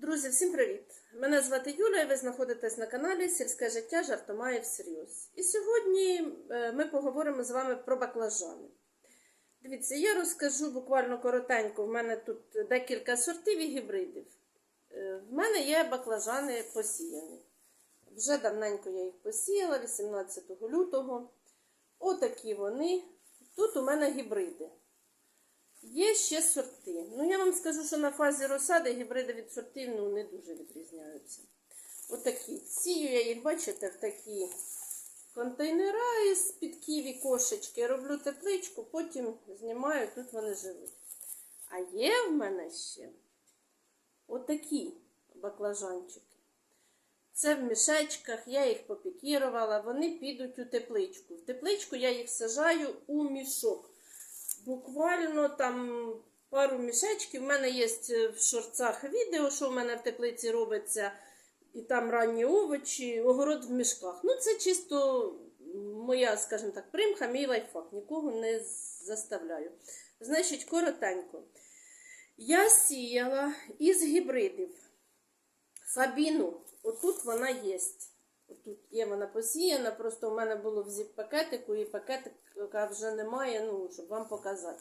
Друзі, всім привіт! Мене звати Юля, і ви знаходитесь на каналі Сільське життя жартомає всерйоз. І сьогодні е, ми поговоримо з вами про баклажани. Дивіться, я розкажу буквально коротенько. В мене тут декілька сортів і гібридів. Е, В мене є баклажани посіяні. Вже давненько я їх посіяла, 18 лютого. Отакі вони. Тут у мене гібриди. Є ще сорти. Ну, я вам скажу, що на фазі розсади гібриди від сортів ну, не дуже відрізняються. Отакі. Сію я їх, бачите, в такі контейнера із під ківі кошечки. Роблю тепличку, потім знімаю, тут вони живуть. А є в мене ще отакі баклажанчики. Це в мішечках, я їх попікірувала, вони підуть у тепличку. В тепличку я їх сажаю у мішок. Буквально там пару мішечків. У мене є в шорцах відео, що в мене в теплиці робиться, і там ранні овочі, огород в мішках. Ну, це чисто моя, скажімо так, примха, мій лайфхак. Нікого не заставляю. Значить, коротенько. Я сіяла із гібридів Фабіну. Отут вона є. Тут є вона посіяна, просто у мене було в зіп-пакетику, і пакетика вже немає, ну, щоб вам показати.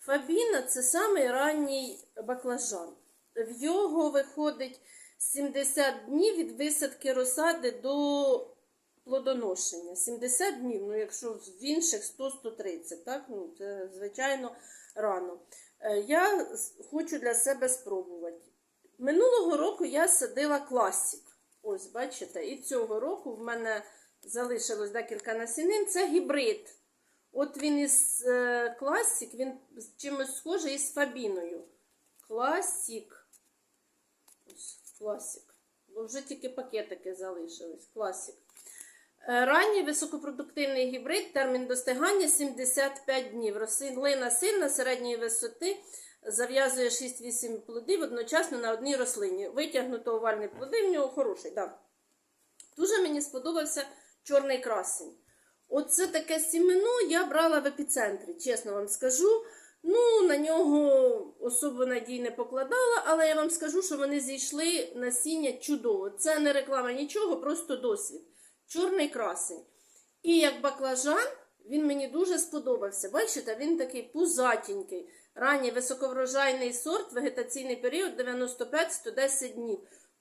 Фабіна це самий ранній баклажан. В його виходить 70 днів від висадки розсади до плодоношення. 70 днів, ну якщо в інших 100-130, так? Ну, це звичайно рано. Е, Я хочу для себе спробувати. Минулого року я садила класік. Ось, бачите, і цього року в мене залишилось декілька насінин. Це гібрид. От він із е, класік, він чимось схожий із фабіною. Класік. Ось, класік. Бо вже тільки пакетики залишились. Класік. Е, Ранній високопродуктивний гібрид, термін достигання 75 днів. Рослина сильна середньої висоти. Зав'язує 6-8 плодів одночасно на одній рослині. Витягнуто овальні плоди в нього хороший. Да. Дуже мені сподобався чорний красень. Оце таке сімено я брала в епіцентрі, чесно вам скажу. Ну, на нього особо надій не покладала, але я вам скажу, що вони зійшли насіння чудово. Це не реклама нічого, просто досвід. Чорний красень. І як баклажан, він мені дуже сподобався. Бачите, він такий пузатенький. Ранній високоврожайний сорт, вегетаційний період 95-110 днів.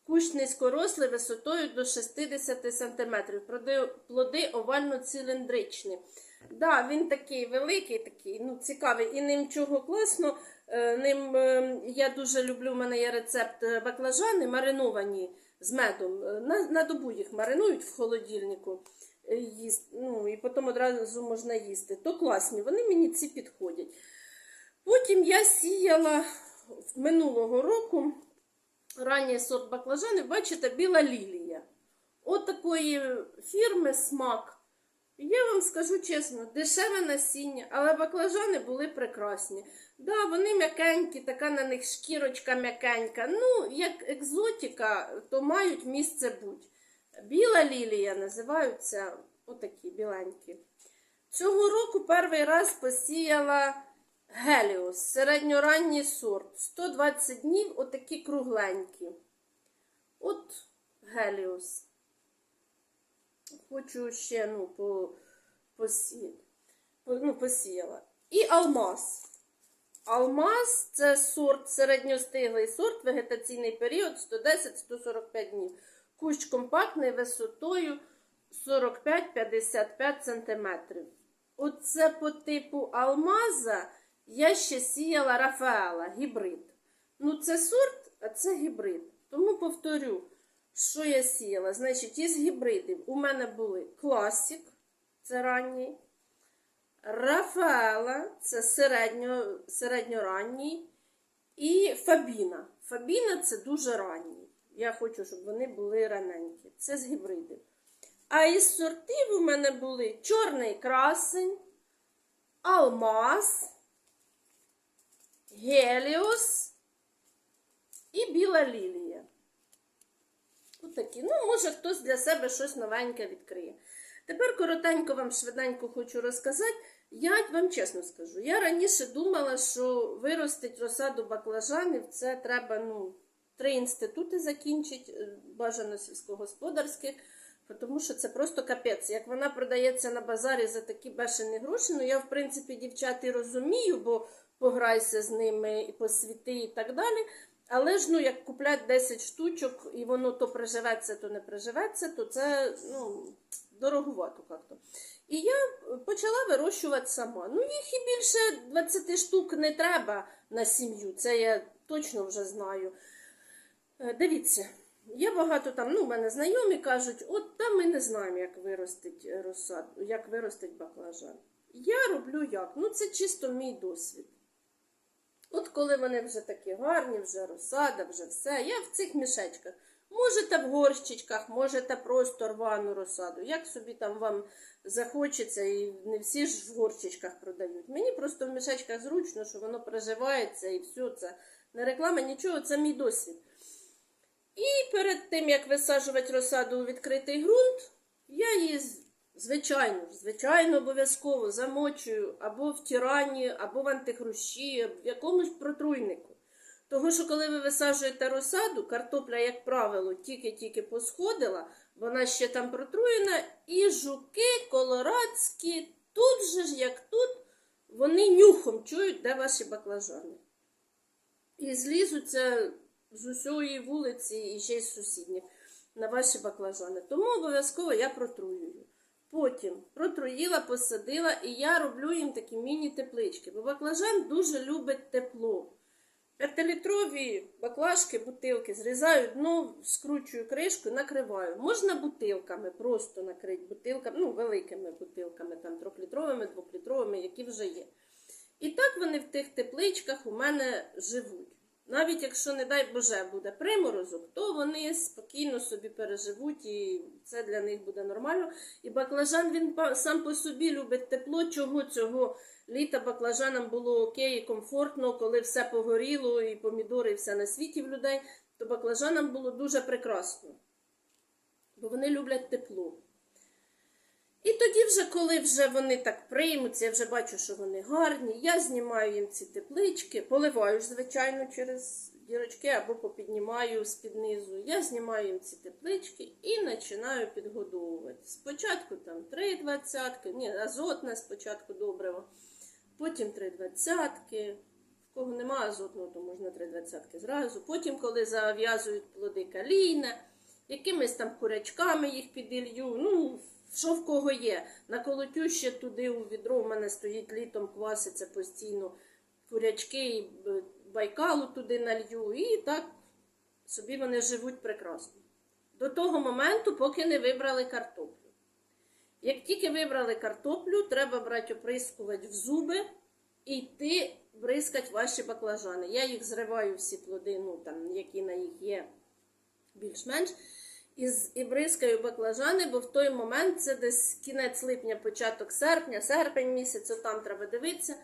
Кущ низькорослий висотою до 60 см. Плоди овально-циліндричні. Да, він такий великий, такий, ну, цікавий. І ним чого класно. е, Ним е, я дуже люблю, у мене є рецепт е, баклажани мариновані з медом. На, на добу їх маринують в холодильнику. е, їст- ну, і потім одразу можна їсти. То класні, вони мені ці підходять. Потім я сіяла минулого року ранній сорт баклажани, бачите, біла лілія. От такої фірми смак. Я вам скажу чесно, дешеве насіння, але баклажани були прекрасні. Да, вони м'якенькі, така на них шкірочка м'якенька. Ну, як екзотика, то мають місце бути. Біла лілія називаються отакі біленькі. Цього року перший раз посіяла Геліос, середньоранній сорт. 120 днів, отакі кругленькі. От Геліос. Хочу ще ну, по, посіяти. По, ну, посіяла. І алмаз. Алмаз це сорт, середньостиглий сорт, вегетаційний період 110-145 днів. Кущ компактний висотою 45-55 см. Оце по типу алмаза я ще сіяла Рафаела, гібрид. Ну, це сорт, а це гібрид. Тому повторю, що я сіяла. Значить, із гібридів у мене були класік, це ранній. Рафаела, це середньо, середньоранній. І Фабіна. Фабіна це дуже ранній. Я хочу, щоб вони були раненькі. Це з гібридів. А із сортів у мене були чорний красень, алмаз, геліос і біла лілія. Отакі. Ну, може, хтось для себе щось новеньке відкриє. Тепер коротенько вам швиденько хочу розказати. Я вам чесно скажу, я раніше думала, що виростить розсаду баклажанів це треба, ну, три інститути закінчить, е, бажано сільськогосподарських, тому що це просто капець. Як вона продається на базарі за такі бешені гроші, ну я в принципі дівчат і розумію, бо пограйся з ними і посвіти і так далі. Але ж ну, як куплять 10 штучок і воно то приживеться, то не приживеться, то це ну, дороговато як-то. І я почала вирощувати сама. Ну, їх і більше 20 штук не треба на сім'ю, це я точно вже знаю. Е, Дивіться, є багато там, ну, у мене знайомі кажуть, от там ми не знаємо, як виростить е, розсад, як виростить баклажан. Я роблю як? Ну, це чисто мій досвід. От коли вони вже такі гарні, вже розсада, вже все, я в цих мішечках. Можете в горщичках, можете просто рвану розсаду. Як собі там вам захочеться, і не всі ж в горщичках продають. Мені просто в мішечках зручно, що воно проживається і все це. Не реклама, нічого, це мій досвід. І перед тим, як висаджувати розсаду у відкритий ґрунт, я її, звичайно, звичайно, обов'язково замочую або в тірані, або в антихрущі, в якомусь протруйнику. Того, що коли ви висаджуєте розсаду, картопля, як правило, тільки-тільки посходила, вона ще там протруєна, і жуки колорадські, тут же ж, як тут, вони нюхом чують, де ваші баклажани. І злізуться з усієї вулиці і ще й з сусідніх на ваші баклажани. Тому обов'язково я протруюю. Потім протруїла, посадила, і я роблю їм такі міні-теплички, бо баклажан дуже любить тепло. П'ятилітрові баклажки, бутилки зрізаю дно, скручую кришку, накриваю. Можна бутилками, просто накрити бутилками, ну, великими бутилками, там трьохлітровими, двохлітровими, які вже є. І так вони в тих тепличках у мене живуть. Навіть якщо, не дай Боже, буде приморозок, то вони спокійно собі переживуть, і це для них буде нормально. І баклажан він сам по собі любить тепло, чого цього літа баклажанам було окей, і комфортно, коли все погоріло, і помідори, і все на світі в людей, то баклажанам було дуже прекрасно. Бо вони люблять тепло. І тоді, вже, коли вже вони так приймуться, я вже бачу, що вони гарні, я знімаю їм ці теплички, поливаю звичайно, через дірочки або попіднімаю з-під низу. Я знімаю їм ці теплички і починаю підгодовувати. Спочатку там три двадцятки, ні, азотне спочатку добриво, потім три двадцятки. В кого нема азотного, то можна три двадцятки зразу. Потім, коли зав'язують плоди калійне, якимись там курячками їх піділью, ну, що в кого є. Наколотю ще туди у відро, у мене стоїть літом, кваситься постійно курячки і е, байкалу туди налью, і так собі вони живуть прекрасно. До того моменту, поки не вибрали картоплю. Як тільки вибрали картоплю, треба брати оприскувач в зуби і йти бризкати ваші баклажани. Я їх зриваю всі плоди, ну там, які на їх є більш-менш. І, з- і бризкаю баклажани, бо в той момент це десь кінець липня, початок серпня, серпень місяць, там треба дивитися.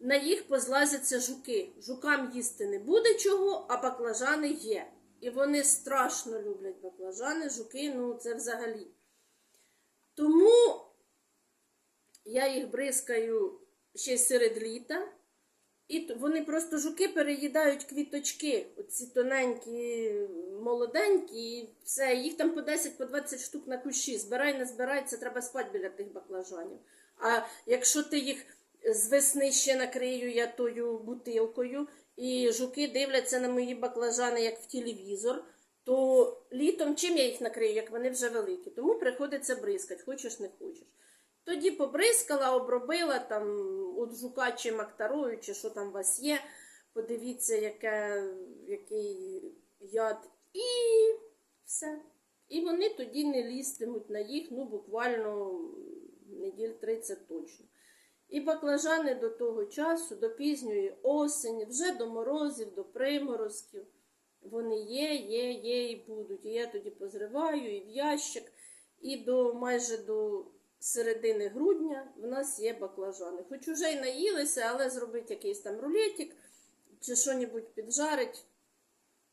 На їх позлазяться жуки. Жукам їсти не буде чого, а баклажани є. І вони страшно люблять баклажани, жуки, ну це взагалі. Тому я їх бризкаю ще серед літа. І вони просто жуки переїдають квіточки, оці тоненькі, молоденькі, і все, їх там по 10 по 20 штук на кущі. Збирай, не збирай, це треба спати біля тих баклажанів. А якщо ти їх з весни ще накрию я тою бутилкою, і жуки дивляться на мої баклажани як в телевізор, то літом чим я їх накрию, як вони вже великі. Тому приходиться бризкати, хочеш не хочеш. Тоді побризкала, обробила там от жука чи мактарою, чи що там у вас є. Подивіться, яке, який яд. І все. І вони тоді не лізтимуть на їх, ну буквально неділь 30 точно. І баклажани до того часу, до пізньої осені, вже до морозів, до приморозків. Вони є, є, є і будуть. І я тоді позриваю і в ящик, і до майже до середини грудня в нас є баклажани. Хоч уже й наїлися, але зробити якийсь там рулетик чи що-небудь піджарить.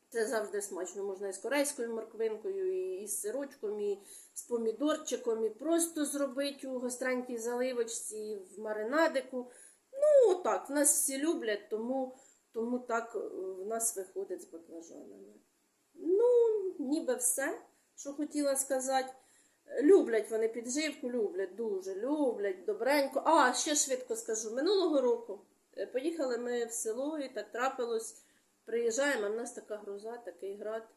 Це завжди смачно. Можна і з корейською морквинкою, і з сирочком, і з помідорчиком, і просто зробити у гостренькій заливочці, і в маринадику. Ну, отак, в нас всі люблять, тому, тому так е, в нас виходить з баклажанами. Ну, ніби все, що хотіла сказати. Люблять вони підживку, люблять, дуже люблять, добренько. А, ще швидко скажу. Минулого року е, поїхали ми в село і так трапилось. Приїжджаємо, а в нас така гроза, такий град.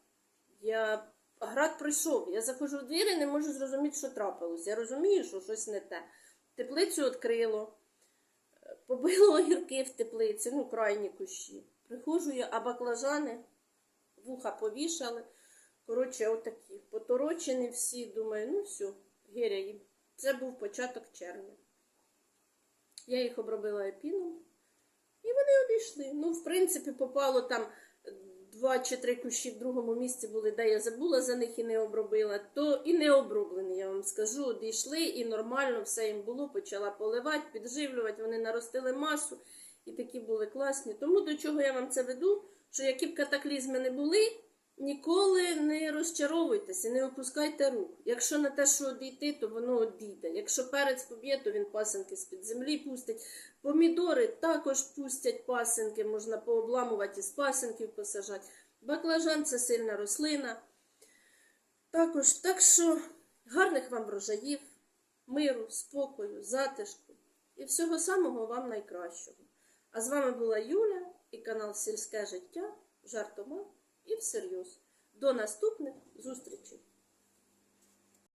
Я град прийшов. Я заходжу в двері, не можу зрозуміти, що трапилось. Я розумію, що щось не те. Теплицю відкрило, е, побило огірки в теплиці, ну, крайні кущі. Приходжу я, а баклажани вуха повішали. Коротше, отакі. Поторочені всі, думаю, ну все, гиря їм. Це був початок червня. Я їх обробила епіном. І вони одійшли. Ну, в принципі, попало там два чи три кущі в другому місці були, де я забула за них і не обробила, то і не оброблені, я вам скажу. Одійшли і нормально все їм було, почала поливати, підживлювати, вони наростили масу і такі були класні. Тому до чого я вам це веду, що які б катаклізми не були, ніколи не розчаровуйтеся, не опускайте рук. Якщо на те, що одійти, то воно одійде. Якщо перець поб'є, то він пасенки з-під землі пустить. Помідори також пустять пасенки, можна пообламувати і з пасенків посажати. Баклажан це сильна рослина. Також, так що гарних вам врожаїв, миру, спокою, затишку і всього самого вам найкращого. А з вами була Юля і канал Сільське життя, жартома і всерйоз. До наступних зустрічей!